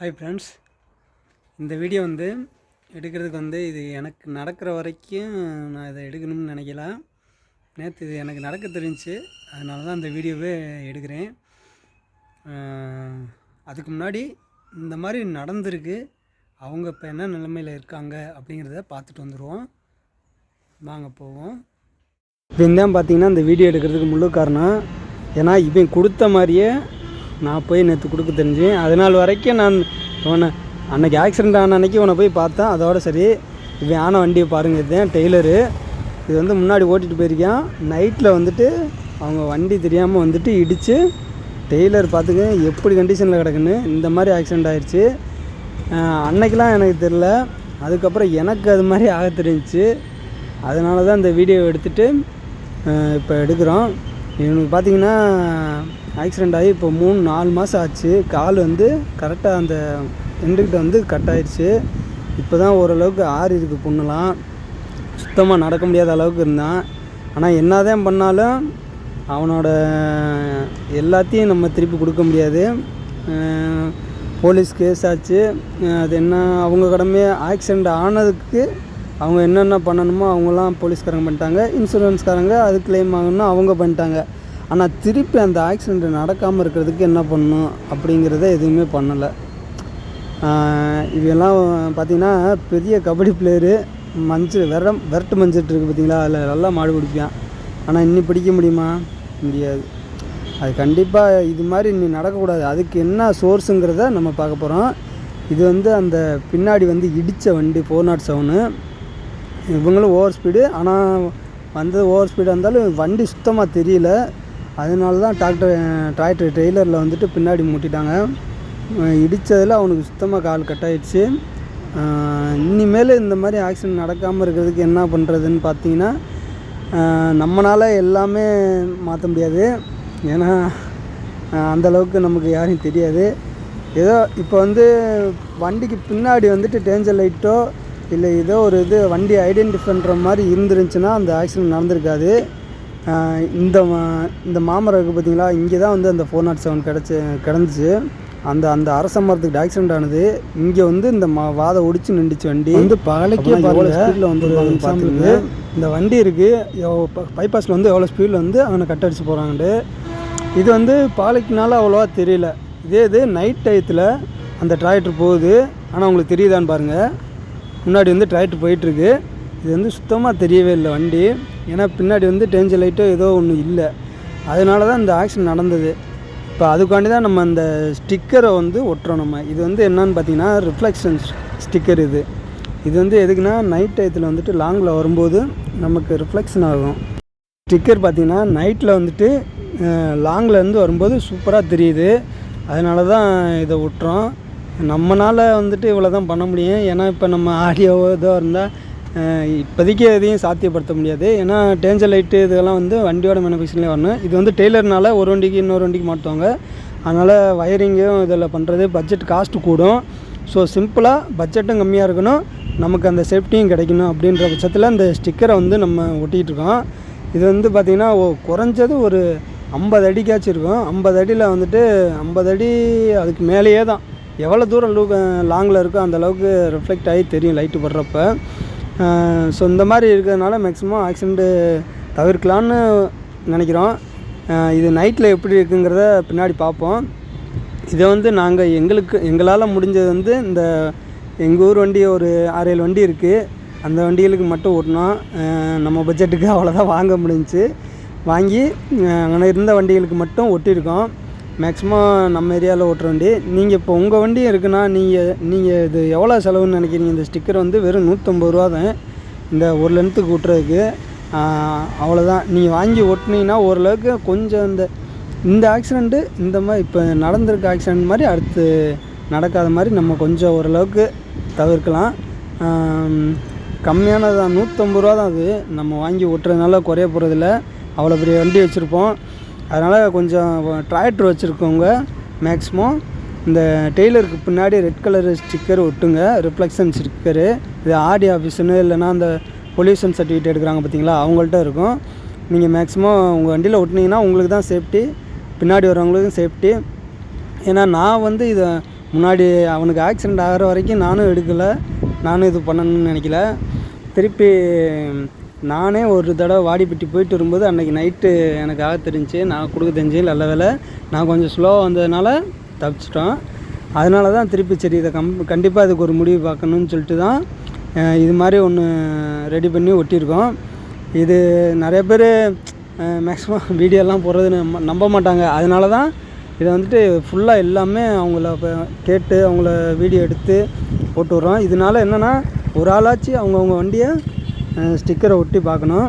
Hi friends இந்த video வந்து எடுக்கிறதுக்கு வந்து இது எனக்கு நடக்கிற வரைக்கும் நான் இதை எடுக்கணும்னு நினைக்கல. நேற்று இது எனக்கு நடக்க தெரிஞ்சு அதனால தான் இந்த வீடியோவே எடுக்கிறேன். அதுக்கு முன்னாடி இந்த மாதிரி நடந்திருக்கு. அவங்க இப்போ என்ன நிலைமையில் இருக்காங்க அப்படிங்கிறத பார்த்துட்டு வந்துடுவோம் வாங்க போவோம். இப்போ தான் பார்த்தீங்கன்னா இந்த வீடியோ எடுக்கிறதுக்கு முழு காரணம். ஏன்னா இவன் கொடுத்த மாதிரியே நான் போய் நேற்று கொடுக்க தெரிஞ்சேன். அது நாள் வரைக்கும் நான் இவனை அன்னைக்கு ஆக்சிடென்ட் ஆன அன்னைக்கு இவனை போய் பார்த்தேன். அதோட சரி இவன் ஆன வண்டியை பாருங்க இதுதான் டெய்லரு. இது வந்து முன்னாடி ஓட்டிகிட்டு போயிருக்கான். நைட்டில் வந்துட்டு அவங்க வண்டி தெரியாமல் வந்துட்டு இடித்து டெய்லர் பார்த்துக்க எப்படி கண்டிஷனில் கிடக்குன்னு இந்த மாதிரி ஆக்சிடெண்ட் ஆயிடுச்சு அன்னைக்கெலாம் எனக்கு தெரில அதுக்கப்புறம் எனக்கு அது மாதிரி ஆக தெரிஞ்சிச்சு. அதனால தான் இந்த வீடியோ எடுத்துகிட்டு இப்போ எடுக்கிறோம். இவனுக்கு பார்த்தீங்கன்னா ஆக்சிடெண்ட் ஆகி இப்போ மூணு நாலு மாதம் ஆச்சு. கால் வந்து கரெக்டாக அந்த எண்டுக்கிட்ட வந்து கட் ஆயிடுச்சு. இப்போ தான் ஓரளவுக்கு ஆறி இருக்குது பொண்ணுலாம். சுத்தமாக நடக்க முடியாத அளவுக்கு இருந்தான். ஆனால் என்னதான் பண்ணாலும் அவனோட எல்லாத்தையும் நம்ம திருப்பி கொடுக்க முடியாது. போலீஸ் கேஸ் ஆச்சு. அது என்ன அவங்க கடமையே ஆக்சிடெண்ட் ஆனதுக்கு அவங்க என்னென்ன பண்ணணுமோ அவங்களாம் போலீஸ்காரங்க பண்ணிட்டாங்க. இன்சூரன்ஸ்காரங்க அது கிளைம் ஆகணும்னா அவங்க பண்ணிட்டாங்க. ஆனால் திருப்பி அந்த ஆக்சிடெண்ட் நடக்காமல் இருக்கிறதுக்கு என்ன பண்ணணும் அப்படிங்கிறத எதுவுமே பண்ணலை. இவையெல்லாம் பார்த்தீங்கன்னா பெரிய கபடி பிளேயரு மஞ்சள் விர விரட்டு மஞ்சிட்டு இருக்குது பார்த்தீங்களா அதில் நல்லா மாடு பிடிப்பான். ஆனால் இன்னி பிடிக்க முடியுமா? முடியாது. அது கண்டிப்பாக இது மாதிரி இன்னி நடக்கக்கூடாது. அதுக்கு என்ன சோர்ஸுங்கிறத நம்ம பார்க்க போகிறோம் இது வந்து அந்த பின்னாடி வந்து இடித்த வண்டி ஃபோர் நாட் செவனு இவங்களும் ஓவர் ஸ்பீடு ஆனால் வந்தது ஓவர் ஸ்பீடாக இருந்தாலும் வண்டி சுத்தமாக தெரியல. அதனால தான் டாக்டர் டிராக்டர் ட்ரெய்லரில் வந்துட்டு பின்னாடி மூட்டிட்டாங்க. இடித்ததில் அவனுக்கு சுத்தமாக கால் கட் ஆயிடுச்சு. இனிமேல் இந்த மாதிரி ஆக்சிடென்ட் நடக்காமல் இருக்கிறதுக்கு என்ன பண்ணுறதுன்னு பார்த்தீங்கன்னா நம்மளால் எல்லாமே மாற்ற முடியாது. ஏன்னா அந்தளவுக்கு அந்த அளவுக்கு நமக்கு யாரையும் தெரியாது. ஏதோ இப்போ வந்து வண்டிக்கு பின்னாடி வந்துட்டு டேஞ்சர் லைட்டோ இல்லை ஏதோ ஒரு இது வண்டி ஐடென்டிஃபை பண்ணுற மாதிரி இருந்துருந்துச்சுன்னா அந்த ஆக்சிடென்ட் நடந்திருக்காது. இந்த மா- இந்த மாமரம் இருக்குது பார்த்தீங்களா இங்கே தான் வந்து அந்த ஃபோர் நாட் செவன் கிடச்சி கிடந்துச்சு. அந்த அந்த அரச மரத்துக்கு ஆக்சிடென்ட் ஆனது இங்கே வந்து இந்த மா வாதை ஒடிச்சு நின்றுச்சு வண்டி. வந்து பகலைக்கே எவ்வளோ ஸ்பீடில் வந்து பார்த்துருக்கு இந்த வண்டி இருக்குது பைபாஸில் வந்து எவ்வளோ ஸ்பீடில் வந்து அவனை கட் அடிச்சு போகிறாங்கன்ட்டு இது வந்து பாலைக்குனால அவ்வளோவா தெரியல. இதே இது நைட் டயத்தில் அந்த டிராக்டர் போகுது. ஆனால் உங்களுக்கு தெரியுதான்னு பாருங்கள் முன்னாடி வந்து டிராக்டர் போயிட்டுருக்கு இது வந்து சுத்தமாக தெரியவே இல்லை வண்டி. ஏன்னா பின்னாடி வந்து டேஞ்சர் லைட்டோ ஏதோ ஒன்று இல்லை. அதனால தான் இந்த ஆக்சிடென்ட் நடந்தது. இப்போ அதுக்காண்டி தான் நம்ம அந்த ஸ்டிக்கரை வந்து ஒட்டுறோம் நம்ம. இது வந்து என்னன்னு பார்த்தீங்கன்னா ரிஃப்ளெக்ஷன் ஸ்டிக்கர் இது. இது வந்து எதுக்குன்னா நைட் டயத்தில் வந்துட்டு லாங்கில் வரும்போது நமக்கு ரிஃப்ளெக்ஷன் ஆகும். ஸ்டிக்கர் பார்த்திங்கன்னா நைட்டில் வந்துட்டு லாங்கில் இருந்து வரும்போது சூப்பராக தெரியுது. அதனால தான் இதை விட்டுறோம் நம்மளால் வந்துட்டு இவ்வளோ தான் பண்ண முடியும். ஏன்னா இப்போ நம்ம ஆடியோ இதோ இருந்தால் இப்போதைக்கு எதையும் சாத்தியப்படுத்த முடியாது. ஏன்னா டேஞ்சர் லைட்டு இதெல்லாம் வந்து வண்டியோட மேனுஃபேக்சரிங்லேயே வரணும். இது வந்து டெய்லர்னால ஒரு வண்டிக்கு இன்னொரு வண்டிக்கு மாட்டுவாங்க அதனால் வயரிங்கும் இதில் பண்ணுறது பட்ஜெட் காஸ்ட்டு கூடும். ஸோ சிம்பிளாக பட்ஜெட்டும் கம்மியாக இருக்கணும். நமக்கு அந்த சேஃப்டியும் கிடைக்கணும் அப்படின்ற பட்சத்தில் அந்த ஸ்டிக்கரை வந்து நம்ம ஒட்டிகிட்டு இருக்கோம். இது வந்து பார்த்திங்கன்னா ஓ குறைஞ்சது ஒரு ஐம்பது அடிக்காச்சும் இருக்கும். ஐம்பது அடியில் வந்துட்டு ஐம்பது அடி அதுக்கு மேலேயே தான். எவ்வளோ தூரம் லூ லாங்கில் இருக்கோ அந்த அளவுக்கு ரிஃப்ளெக்ட் ஆகி தெரியும் லைட்டு படுறப்ப. ஸோ இந்த மாதிரி இருக்கிறதுனால மேக்ஸிமம் ஆக்சிடெண்ட்டு தவிர்க்கலான்னு நினைக்கிறோம். இது நைட்டில் எப்படி இருக்குங்கிறத பின்னாடி பார்ப்போம். இதை வந்து நாங்கள் எங்களுக்கு எங்களால் முடிஞ்சது வந்து இந்த எங்கள் ஊர் வண்டி ஒரு ஆறு ஏழு வண்டி இருக்குது அந்த வண்டிகளுக்கு மட்டும் ஓட்டினோம் நம்ம பட்ஜெட்டுக்கு அவ்வளோதான் வாங்க முடிஞ்சுச்சு. வாங்கி அங்கே இருந்த வண்டிகளுக்கு மட்டும் ஒட்டியிருக்கோம். மேக்ஸிமம் நம்ம ஏரியாவில் ஓட்டுற வண்டி. நீங்கள் இப்போ உங்கள் வண்டி இருக்குன்னா நீங்கள் நீங்கள் இது எவ்வளோ செலவுன்னு நினைக்கிறீங்க? இந்த ஸ்டிக்கர் வந்து வெறும் நூற்றம்பது ரூபா தான். இந்த ஒரு லென்த்துக்கு ஓட்டுறதுக்கு. அவ்வளோதான் நீங்கள் வாங்கி ஓட்டினீங்கன்னா ஓரளவுக்கு கொஞ்சம் இந்த இந்த ஆக்சிடெண்ட்டு இந்த மாதிரி இப்போ நடந்திருக்க ஆக்சிடெண்ட் மாதிரி அடுத்து நடக்காத மாதிரி நம்ம கொஞ்சம் ஓரளவுக்கு தவிர்க்கலாம். கம்மியானது தான் நூற்றம்பது ரூபா தான் அது. நம்ம வாங்கி ஓட்டுறதுனால குறைய போகிறதில்ல அவ்வளோ பெரிய வண்டி வச்சுருப்போம். அதனால் கொஞ்சம் டிராக்டர் வச்சுருக்கவங்க மேக்ஸிமம் இந்த டெய்லருக்கு பின்னாடி ரெட் கலர் ஸ்டிக்கர் ஒட்டுங்க ரிஃப்ளெக்ஷன் ஸ்டிக்கரு இது ஆர்டி ஆஃபீஸுன்னு இல்லைன்னா அந்த பொல்யூஷன் சர்டிஃபிகேட் எடுக்கிறாங்க பார்த்தீங்களா அவங்கள்ட்ட இருக்கும். நீங்கள் மேக்ஸிமம் உங்கள் வண்டியில் ஒட்டினீங்கன்னா உங்களுக்கு தான் சேஃப்டி பின்னாடி வரவங்களுக்கும் சேஃப்டி ஏன்னா நான் வந்து இதை முன்னாடி அவனுக்கு ஆக்சிடெண்ட் ஆகிற வரைக்கும் நானும் எடுக்கலை நானும் இது பண்ணணும்னு நினைக்கல. திருப்பி நானே ஒரு தடவை வாடிப்பட்டி போயிட்டு வரும்போது அன்றைக்கி நைட்டு எனக்கு ஆக தெரிஞ்சு நான் கொடுக்க தெரிஞ்சு நல்ல வேலை. நான் கொஞ்சம் ஸ்லோவாக வந்ததுனால தப்பிச்சிட்டோம். அதனால தான் திருப்பி சரி இதை கம் கண்டிப்பாக இதுக்கு ஒரு முடிவு பார்க்கணுன்னு சொல்லிட்டு தான் இது மாதிரி ஒன்று ரெடி பண்ணி ஒட்டியிருக்கோம். இது நிறைய பேர் மேக்ஸிமம் வீடியோலாம் போடுறது நம்ப நம்ப மாட்டாங்க. அதனால தான் இதை வந்துட்டு ஃபுல்லாக எல்லாமே அவங்கள கேட்டு அவங்கள வீடியோ எடுத்து போட்டு விட்றோம் இதனால என்னென்னா ஒரு ஆளாச்சு அவங்கவுங்க வண்டியை ஸ்டிக்கரை ஒட்டி பார்க்கணும்.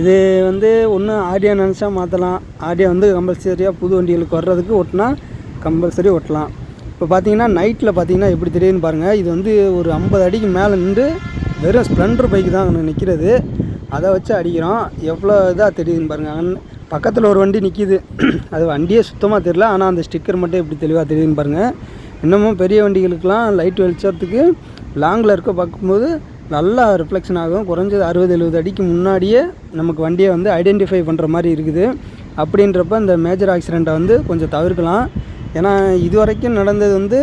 இது வந்து ஒன்று ஆடியோ நினச்சா மாற்றலாம் ஆடியோ வந்து கம்பல்சரியாக புது வண்டிகளுக்கு வர்றதுக்கு ஒட்டினா கம்பல்சரி ஒட்டலாம். இப்போ பார்த்தீங்கன்னா நைட்டில் பார்த்தீங்கன்னா எப்படி தெரியுதுன்னு பாருங்கள் இது வந்து ஒரு ஐம்பது அடிக்கு மேலே நின்று வெறும் ஸ்ப்ளெண்டர் பைக் தான் அங்கே நிற்கிறது அதை வச்சு அடிக்கிறோம். எவ்வளோ இதாக தெரியுதுன்னு பாருங்கள் பக்கத்தில் ஒரு வண்டி நிற்கிது அது வண்டியே சுத்தமாக தெரியல. ஆனால் அந்த ஸ்டிக்கர் மட்டும் எப்படி தெளிவாக தெரியுதுன்னு பாருங்கள் இன்னமும் பெரிய வண்டிகளுக்கெலாம் லைட் வெளிச்சத்துக்கு லாங்கில் இருக்க பார்க்கும்போது நல்லா ரிஃப்ளெக்ஷன் ஆகும். குறைஞ்சது அறுபது எழுபது அடிக்கு முன்னாடியே நமக்கு வண்டியை வந்து ஐடென்டிஃபை பண்ணுற மாதிரி இருக்குது. அப்படின்றப்ப இந்த மேஜர் ஆக்சிடெண்ட்டை வந்து கொஞ்சம் தவிர்க்கலாம். ஏன்னா இது வரைக்கும் நடந்தது வந்து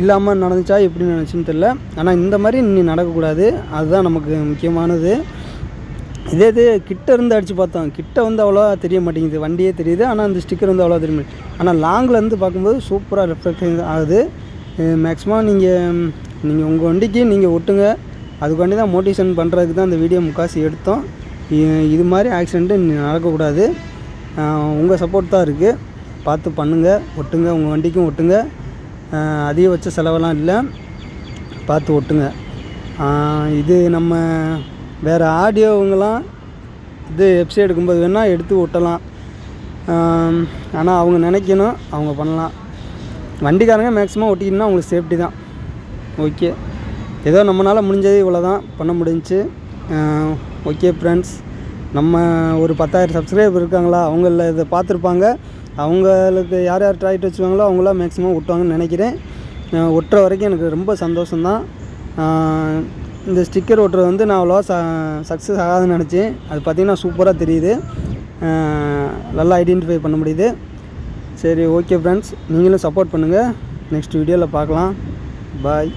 இல்லாமல் நடந்துச்சா எப்படி நினச்சின்னு தெரில ஆனால் இந்த மாதிரி இனி நடக்கக்கூடாது. அதுதான் நமக்கு முக்கியமானது. இதே இது கிட்ட இருந்து அடித்து பார்த்தோம். கிட்ட வந்து அவ்வளோவா தெரிய மாட்டேங்குது. வண்டியே தெரியுது. ஆனால் அந்த ஸ்டிக்கர் வந்து அவ்வளோவா தெரிய மாட்டேங்குது. ஆனால் லாங்கில் இருந்து பார்க்கும்போது சூப்பராக ரிஃப்ளெக்ஷன் ஆகுது. மேக்ஸிமம் நீங்கள் நீங்கள் உங்கள் வண்டிக்கு நீங்கள் ஒட்டுங்க. அதுக்காண்டி தான் மோட்டிவேஷன் பண்ணுறதுக்கு தான் இந்த வீடியோ முக்காசி எடுத்தோம். இது மாதிரி ஆக்சிடெண்ட்டு நடக்கக்கூடாது. உங்கள் சப்போர்ட் தான் இருக்குது பார்த்து பண்ணுங்கள் ஒட்டுங்க. உங்கள் வண்டிக்கும் ஒட்டுங்க. அதிகபட்ச செலவெல்லாம் இல்லை. பார்த்து ஒட்டுங்க. இது நம்ம வேறு ஆடியோவங்களாம் இது எப்சி எடுக்கும்போது வேணால் எடுத்து ஒட்டலாம். ஆனால் அவங்க நினைக்கணும். அவங்க பண்ணலாம். வண்டிக்காரங்க மேக்ஸிமம் ஒட்டிக்கணும்னா அவங்களுக்கு சேஃப்டி தான். ஓகே. ஏதோ நம்மளால் முடிஞ்சது இவ்வளோ தான் பண்ண முடிஞ்சு. ஓகே ஃப்ரெண்ட்ஸ் நம்ம ஒரு பத்தாயிரம் சப்ஸ்கிரைபர் இருக்காங்களா? அவங்கள இதை பார்த்துருப்பாங்க. அவங்களுக்கு யார் யார் ட்ராய்ட் வச்சுருவாங்களோ அவங்களாம் மேக்ஸிமம் விட்டுவாங்கன்னு நினைக்கிறேன். ஒட்டுற வரைக்கும் எனக்கு ரொம்ப சந்தோஷம்தான். இந்த ஸ்டிக்கர் ஒட்டுறது வந்து நான் அவ்வளோவா ச சக்ஸஸ் ஆகாதுன்னு நினச்சேன். அது பார்த்திங்கன்னா சூப்பராக தெரியுது. நல்லா ஐடென்டிஃபை பண்ண முடியுது. சரி ஓகே ஃப்ரெண்ட்ஸ் நீங்களும் சப்போர்ட் பண்ணுங்கள் நெக்ஸ்ட் வீடியோவில் பார்க்கலாம். பாய்